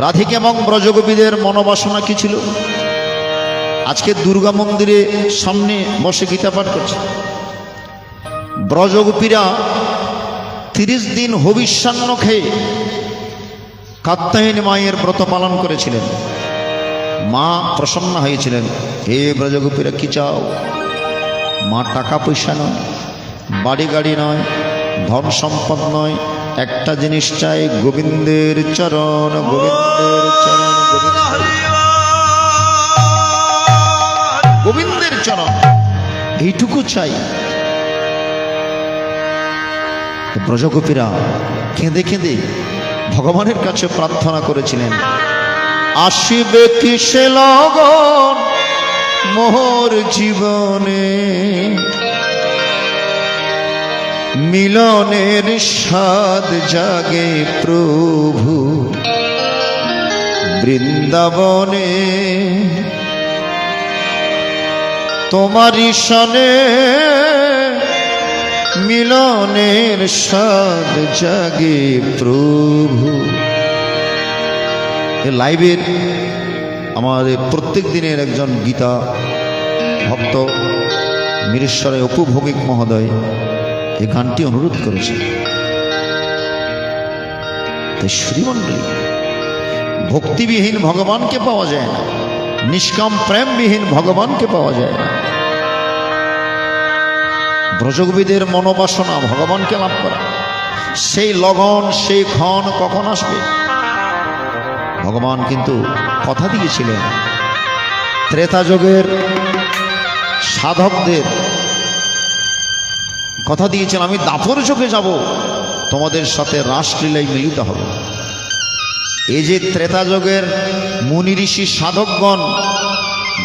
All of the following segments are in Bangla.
রাধিকা এবং ব্রজগোপীদের মনোবাসনা কি ছিল? আজকে দুর্গা মন্দিরে সামনে বসে গীতা পাঠ করছে। ব্রজগোপীরা তিরিশ দিন হবিষ্যান্ন খেয়ে কাত্তায়নী মায়ের ব্রত পালন করেছিলেন। মা প্রসন্ন হয়েছিলেন। হে ব্রজগোপীরা, কি চাও? মা টাকা পয়সা নয়, বাড়ি গাড়ি নয়, ধন সম্পদ নয় একটা জিনিস চাই, গোবিন্দের চরণ গোবিন্দের চরণ গোবিন্দের চরণ। এইটুকু চাই। ব্রজগোপীরা কেঁদে কেঁদে ভগবানের কাছে প্রার্থনা করেছিলেন, আসিবে কিসে লগন মোহর জীবনে? মিলনের স্বাদ জাগে প্রভু। বৃন্দাবনে তোমারই সনে মিলনের স্বাদ জাগে প্রভু। লাইভের আমাদের প্রত্যেক দিনের একজন গীতা ভক্ত মীরেশ্বরে উপভৌমিক মহোদয় এই গানটি অনুরোধ করেছে। তাই শ্রীমণ্ডলী, ভক্তিবিহীন ভগবানকে পাওয়া যায় না, নিষ্কাম প্রেমবিহীন ভগবানকে পাওয়া যায় না। ব্রজগবীদের মনোবাসনা ভগবানকে লাভ করা। সেই লগন, সেই ক্ষণ কখন আসবে? ভগবান কিন্তু কথা দিয়েছিলেন। ত্রেতা যুগের সাধকদের কথা দিয়েছেন, আমি দাপর যুগে যাব। তোমাদের সাথে রাসলীলায় মিলিত হব। এই যে ত্রেতা যুগের মুনি ঋষি সাধকগণ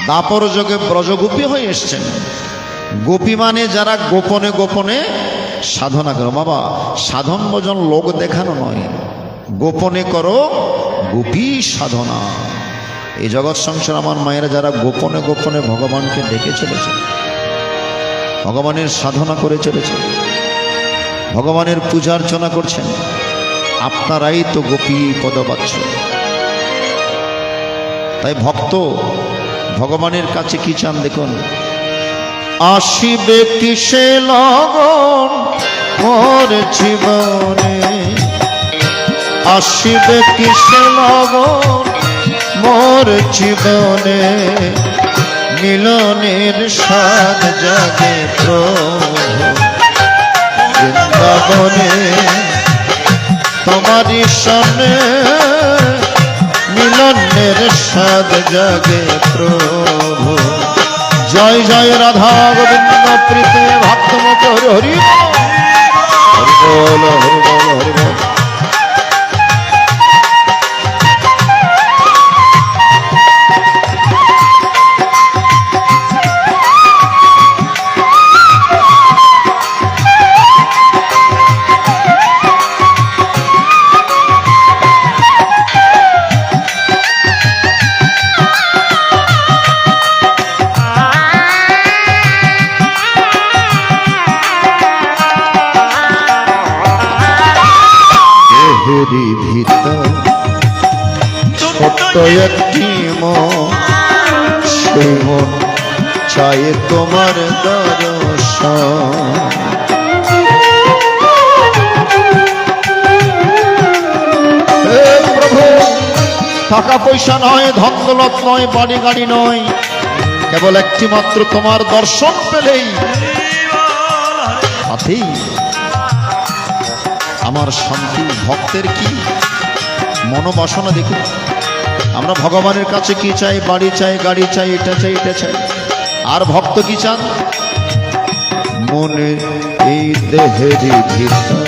দাপর যুগে ব্রজগোপী হয়ে এসছেন। গোপী মানে যারা গোপনে গোপনে সাধনা করো। বাবা সাধন ভজন লোক দেখানো নয়। গোপনে করো, গোপী সাধনা। এই জগৎ সংসার আমার মায়েরা যারা গোপনে গোপনে ভগবানকে ডেকে চলেছে। ভগবানের সাধনা করে চলেছে। ভগবানের পূজা অর্চনা করছেন। আপনারাই তো গোপী পদ পাচ্ছ তাই ভক্ত, ভগবানের কাছে কি চান দেখুন? আসিবে কিসে লগন মোর জীবনে? আসিবে কিসে লগন মোর জীবনে? মিলনের স্বাদ জাগে বৃন্দাবনে তোমারই সনে মিলনের স্বাদ জাগে প্রভু। জয় জয় রাধা গোবিন্দ প্রীতে ভক্তমত হরি হরি। হরি বল হরি বল হরি বল। দেহেরি ভিতর ছোট্ট একটি চায় তোমার দর্শন। প্রভু টাকা পয়সা নয় ধন নয় বাড়ি গাড়ি নয়, কেবল একটি মাত্র তোমার দর্শন পেলেই সাথেই আমার শান্তি ভক্তের কি? মনোবাসনা দেখুন। আমরা ভগবানের কাছে কি চাই? বাড়ি চাই, গাড়ি চাই, এটা চাই এটা চাই। আর ভক্ত কি চান? মনে এই ভিতর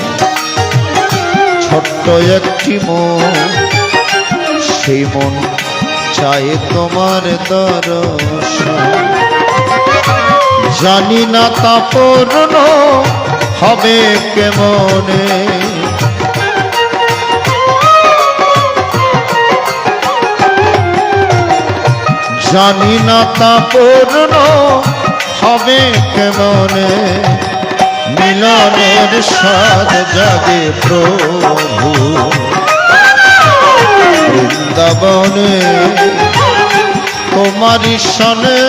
ছোট্ট একটি মন, সেই মন চাই তোমার দর্শন। জানি না তা পূর্ণ হবে কেমনে? জানি না তা পূর্ণ হবে কেমনে? মিলনের স্বাদ জাগে প্রভু। বৃন্দ বৃন্দাবনে তোমারি সনে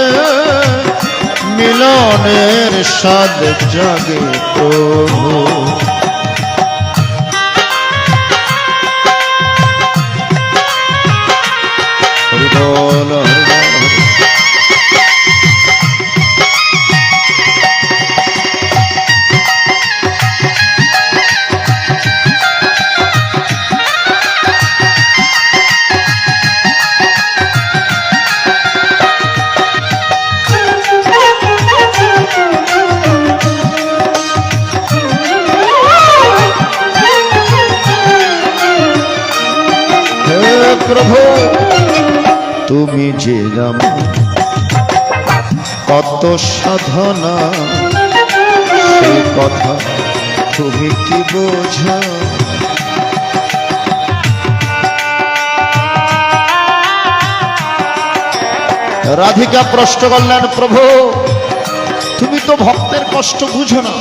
মিলনের সাদ জাগে প্রভু। তুমি যে কত সাধনা, সে কথা তুমি কি বোঝা রাধিকা প্রশ্ন করলেন, প্রভু, তুমি তো ভক্তের কষ্ট বুঝো না।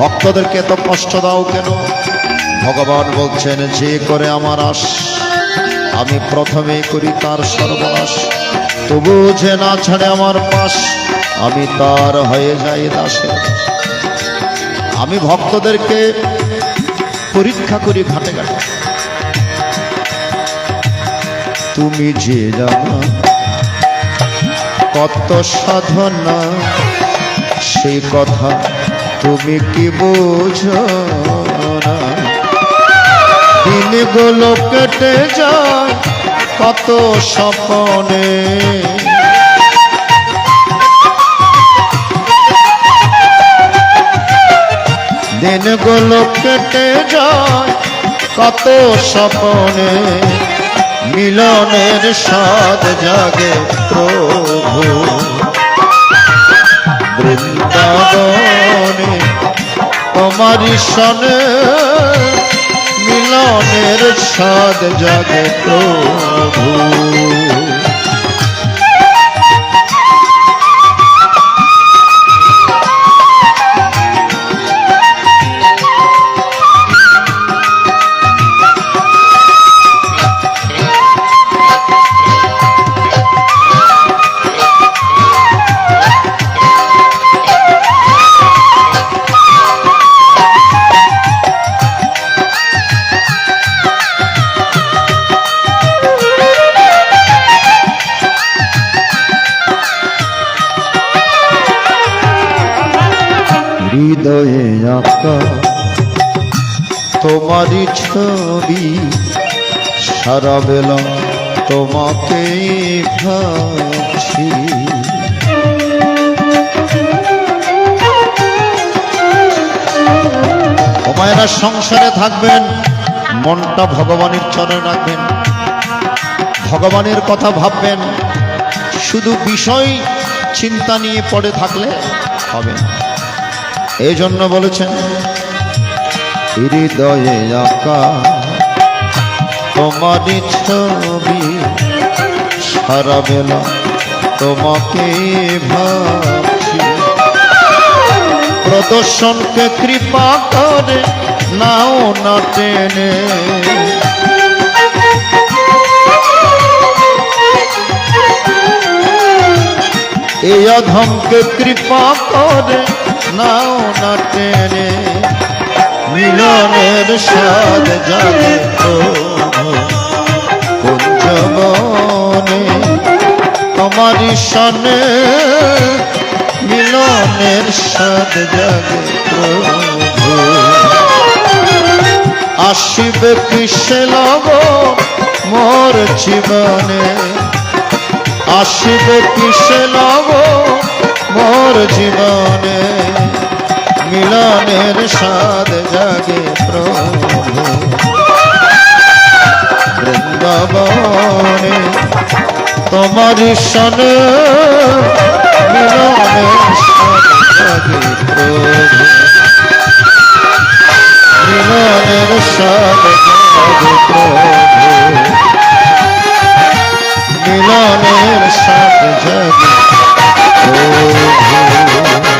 ভক্তদেরকে এত কষ্ট দাও কেন? ভগবান বলছেন, যে করে আমার আস আমি প্রথমে করি তার সর্বনাশ। তবু যে না ছাড়ে আমার পাশ, আমি তার হয়ে যাই দাসে। আমি ভক্তদেরকে পরীক্ষা করি ঘাটে ঘাটে। তুমি যে জানা কত সাধনা, সেই কথা তুমি কি বোঝো না? দিনগুলো কেটে যায় কত স্বপনে। দিনগুলো কেটে যায় কত স্বপনে। মিলনের স্বাদ জাগে প্রভু। বৃন্দাবনে তোমারি সনে মিলনের সাদ জাগে প্রভু। হৃদয়ে আঁকা। তোমারই ছবি সারা বেলা তোমাকে ভাবছি ওমায়েরা সংসারে থাকবেন, মনটা ভগবানের চরণে রাখবেন। ভগবানের কথা ভাববেন, শুধু বিষয়, চিন্তা নিয়ে পড়ে থাকলে হবে না। এই জন্য বলেছেন, হৃদয়ে আঁকা তোমারই ছবি সারা বেলা তোমাকে ভাবছি। প্রদর্শনকে কৃপা করে নাও না টেনে। এই অধমকে কৃপা করে নাও না টেনে, মিলনের স্বাদ জাগে কুঞ্জবনে তোমারি সনে মিলনের স্বাদ প্রভু। আসিবে কিসে লব মোর জীবনে? আসিবে কিসে লব মোর জীবনে মিলনের স্বাদ জাগে প্রভু। বৃন্দাবনে তোমার সনে মিলনের স্বাদ জাগে প্রভু। মিলনের স্বাদ জাগে প্রভু। মিলনের স্বাদ জাগে প্রভু